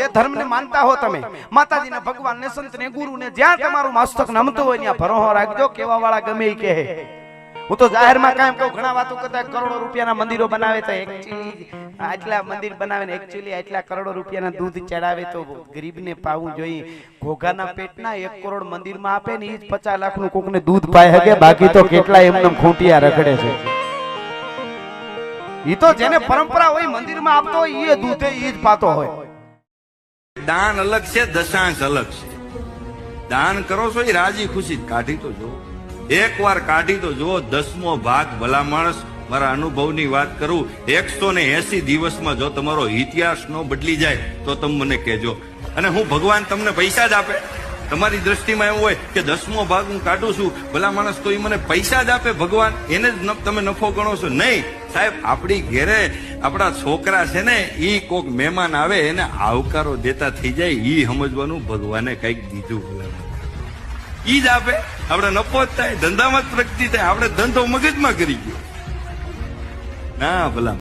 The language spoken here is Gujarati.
જે ધર્મને માનતા હો તમે. માતાજીને ભગવાનને, સંતને, ગુરુને, જ્યાં તમારું મસ્તક નમતું હોય ત્યાં ભરોહો રાખજો કેવા વાળા ગમે કહે. હું તો જાહેરમાં કાયમ કહું, ઘણા વાતો કરતા કરોડો રૂપિયાના મંદિરો બનાવે તો એકચ્યુઅલી આટલા મંદિર બનાવે ને એકચ્યુઅલી આટલા કરોડો રૂપિયાના દૂધ ચડાવે તો ગરીબને પાવું જોઈએ. ઘોઘાના પેટના એક કરોડ મંદિરમાં આપે ને એ જ પચાસ લાખનું કોકને દૂધ પાય હકે બાકી તો કેટલા એમને ખૂંટિયા રખડે છે. એ તો જેને પરંપરા હોય મંદિરમાં આપતો હોય એ દૂધે એ જ પાતો હોય. દાન અલગ છે, દશાંશ અલગ છે. દાન કરો છો એ રાજી ખુશી કાઢી તો જુઓ. એક વાર કાઢી તો જુઓ, દસમો ભાગ ભલા માણસ મારા અનુભવની વાત કરું, એકસો ને એસી દિવસમાં જો તમારો ઇતિહાસ નો બદલી જાય, તો તમે મને કહેજો. અને હું ભગવાન તમને પૈસા જ આપે. તમારી દ્રષ્ટિમાં એવું હોય કે દસમો ભાગ હું કાઢું છું, ભલા માણસ તો એ મને પૈસા જ આપે ભગવાન. એને જ તમે નફો ગણો છો. નહીં. સાહેબ, આપણી ઘેરે આપણા છોકરા છે ને એ કોક મહેમાન આવે, એને આવકારો દેતા થઈ જાય એ સમજવાનું ભગવાને કંઈક દીધું એ જ આપે. આપણે નફો જ થાય, ધંધામાં જ પ્રગતિ થાય. આપણે ધંધો મગજમાં કરી ગયો. ના, ભલા.